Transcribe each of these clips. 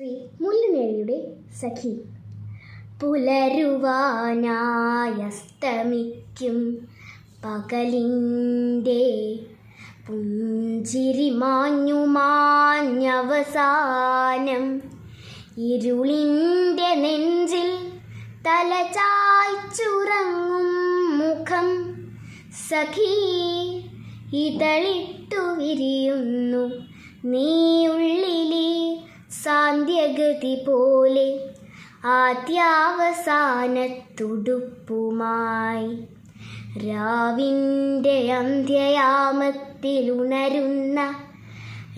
ശ്രീ സഖി. പുലരുവാനായസ്തമിക്കും പകലിന്റെ പുഞ്ചിരി മാഞ്ഞു മാഞ്ഞവസാനം. ഇരുളിന്റെ നെഞ്ചിൽ തലചായ്ച്ചുറങ്ങും മുഖം. സഖി ഇതളിട്ടു വിരിയുന്നു നീ ഉള്ളിലെ സാന്ധ്യഗതി പോലെ ആദ്യാവസാനത്തുടുപ്പുമായി. രാവിന്റെ അന്ത്യയാമത്തിലുണരുന്ന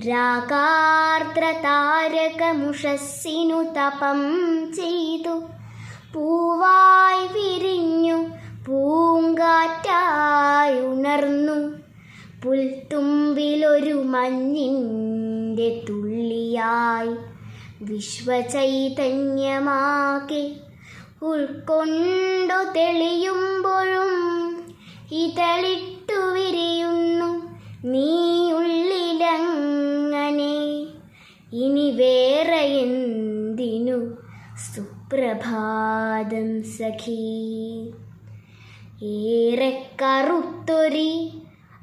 രാഗാർദ്ര താരകമുഷസ്സിനു തപം ചെയ്തു. പൂവായി വിരിഞ്ഞു പൂങ്കാറ്റായി ഉണർന്നു പുൽത്തുമ്പിലൊരു മഞ്ഞിന്റെ തുള്ളിയായി വിശ്വചൈതന്യമാക്കി ഉൾക്കൊണ്ടു തെളിയുമ്പോഴും ഇതളിട്ടു വിരിയുന്നു നീ ഉള്ളിലങ്ങനെ. ഇനി വേറെ എന്തിനു സുപ്രഭാതം സഖീ? ഏറെ കറുത്തൊരി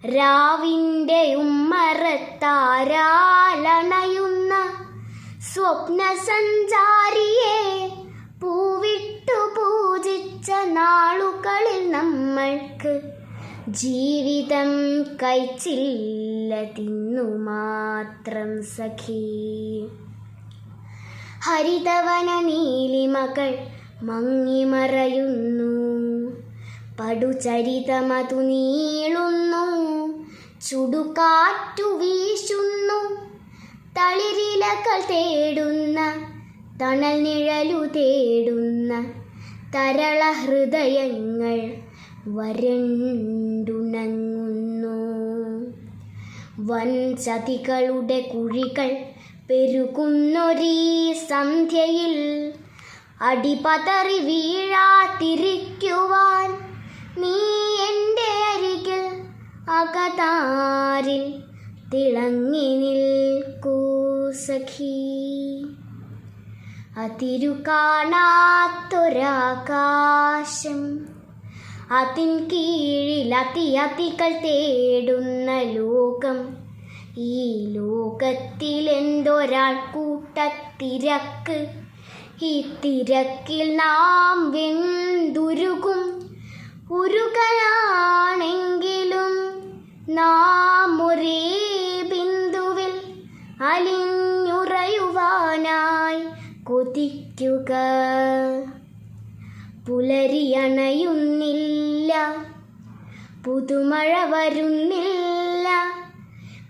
രാവിന്റെ ഉമ്മറത്താരാലണയുന്ന സ്വപ്ന സഞ്ചാരിയെ പൂവിട്ടു പൂജിച്ച നാളുകളിൽ നമ്മൾക്ക് ജീവിതം കഴിച്ചില്ല തിന്നു മാത്രം സഖീ. ഹരിതവന നീലിമകൾ മങ്ങിമറയുന്നു പടുചരിതമതു നീളുന്നു ചുടുകാറ്റു വീശുന്നു. തളിരിലകൾ തേടുന്ന തണൽ നിഴലു തേടുന്ന തരള ഹൃദയങ്ങൾ വരണ്ടുണങ്ങുന്നു. വൻ ചതികളുടെ കുഴികൾ പെരുകുന്നൊരീ സന്ധ്യയിൽ അടിപതറി വീഴാതിരിക്കുവാൻ നീ അരികിൽ അകതാരിൽ തിളങ്ങി നിൽക്കൂ സഖി. അതിരു കാണാത്തൊരാകാശം അതിൻ കീഴിൽ അതി അതികൾ തേടുന്ന ലോകം. ഈ ലോകത്തിൽ എന്തൊരാൾ കൂട്ടത്തിരക്ക്? ഈ തിരക്കിൽ നാം വെന്തുരുകും ഉരുകയാണെങ്കിലും നാം ഒരേ ബിന്ദുവിൽ അലിഞ്ഞുറയുവാനായി കൊതിക്കുക. പുലരിയണയുന്നില്ല പുതുമഴ വരുന്നില്ല.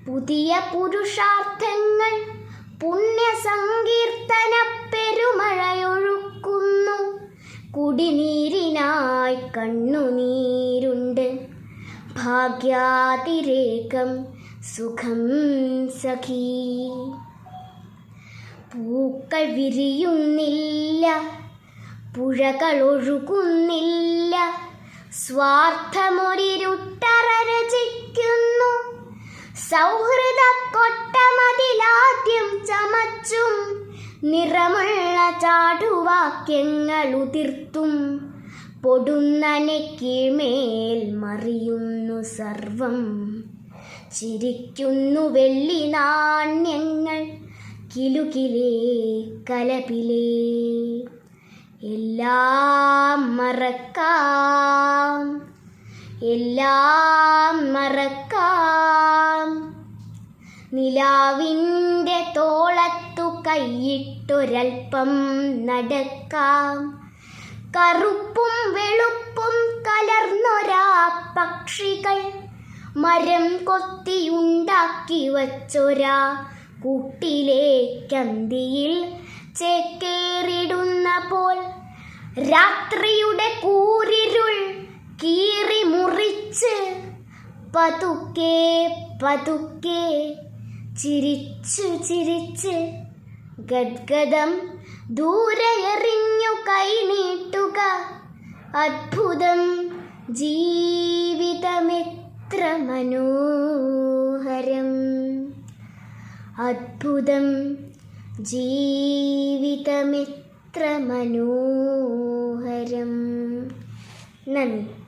പുതിയ പുരുഷാർത്ഥങ്ങൾ പുണ്യസങ്കീർത്തന പെരുമഴയൊഴുക്കുന്നു കുടിനീരിനായി കണ്ണുനീരുണ്ട്. ഭാഗ്യാതിരേകം സുഖം സഖീ. പൂക്കൾ വിരിയുന്നില്ല പുഴകൾ ഒഴുകുന്നില്ല സ്വാർത്ഥമൊരിരുട്ടറ രചിക്കുന്നു. സൗഹൃദ കൊട്ടമതിലാദ്യം ചമച്ചും നിറമുള്ള ചാടുവാക്യങ്ങൾ ഉതിർത്തും. പൊടുന്നനെ കീഴ്മേൽ മറിയുന്നു സർവം. ചിരിക്കുന്നു വെള്ളി നാണ്യങ്ങൾ കിലുകിലേ കലപിലേ. എല്ലാം മറക്കാം എല്ലാം മറക്കാം. നിലാവിന്റെ തോളത്തു കൈയിട്ടൊരൽപ്പം നടക്കാം. കറുപ്പും വെളുപ്പും കലർന്നൊരാ പക്ഷികൾ. മരം കൊത്തിയുണ്ടാക്കി വച്ചൊരാ കൂട്ടിലേക്കന്തിയിൽ ചേക്കേറിടുന്ന പോൽ. രാത്രിയുടെ കൂരിരുൾ കീറി മുറിച്ച് പതുക്കെ പതുക്കെ ചിരിച്ചു ചിരിച്ച് ഗദ്ഗദം ദൂരെ എറിഞ്ഞു അത്ഭുതം. ജീവിതമെത്ര മനോഹരം അത്ഭുതം. ജീവിതമിത്ര മനോഹരം നന്ദി.